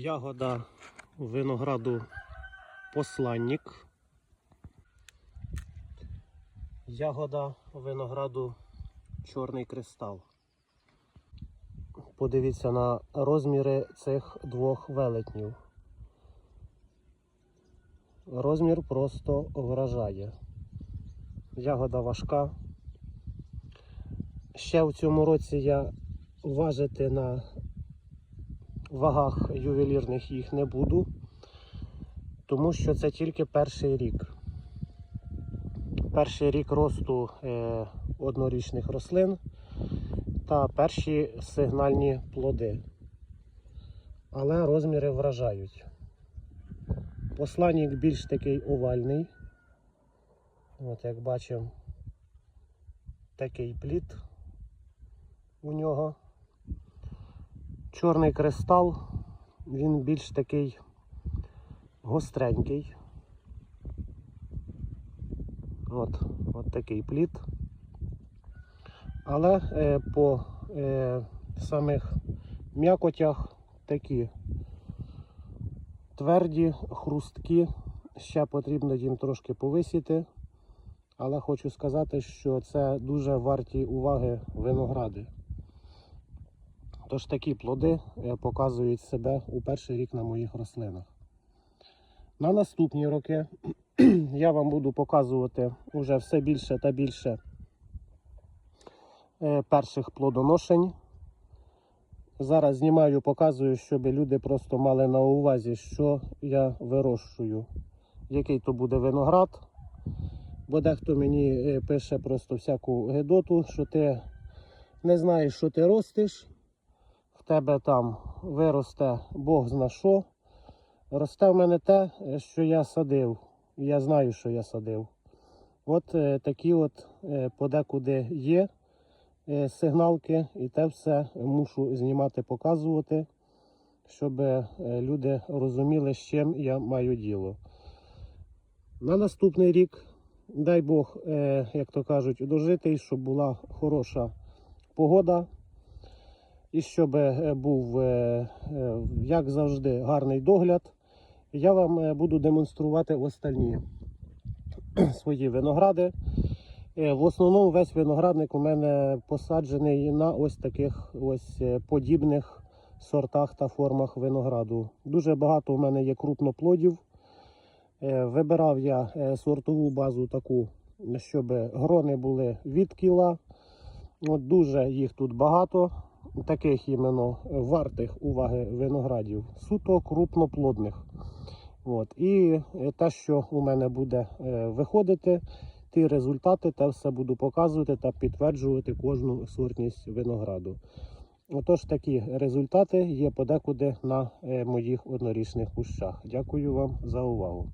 Ягода винограду посланник. Ягода винограду чорний кристал. Подивіться на розміри цих двох велетнів. Розмір просто вражає. Ягода важка. Ще в цьому році я важити на вагах ювелірних їх не буду, тому що це тільки перший рік. Перший рік росту е, однорічних рослин та перші сигнальні плоди. Але розміри вражають. Посланник більш такий овальний. От як бачимо, такий плід у нього. Чорний кристал, він більш такий гостренький. От, от такий плід. Але е, по е, самих м'якотях такі тверді, хрусткі. Ще потрібно їм трошки повисіти. Але хочу сказати, що це дуже варті уваги виногради. Тож такі плоди е, показують себе у перший рік на моїх рослинах. На наступні роки я вам буду показувати вже все більше та більше е, перших плодоношень. Зараз знімаю, показую, щоб люди просто мали на увазі, що я вирощую, який то буде виноград. Бо дехто мені е, пише просто всяку гедоту, що ти не знаєш, що ти ростиш тебе там виросте Бог зна що. Росте в мене те, що я садив. Я знаю, що я садив. От е, такі от е, подекуди є е, сигналки, і те все мушу знімати, показувати, щоб люди розуміли, з чим я маю діло. На наступний рік, дай Бог, як то кажуть, дожитий, щоб була хороша погода. І щоб е, був, е, е, як завжди, гарний догляд, я вам буду демонструвати остальні свої виногради. В основному весь виноградник у мене посаджений на ось таких ось подібних сортах та формах винограду. Дуже багато у мене є крупноплодів. Вибирав я сортову базу таку, щоб грони були від кіла. От дуже їх тут багато таких іменно вартих уваги виноградів, суто крупноплодних. От. І е, те, що у мене буде е, виходити, ті результати, те все буду показувати та підтверджувати кожну сортність винограду. Отож, такі результати є подекуди на е, моїх однорічних кущах. Дякую вам за увагу.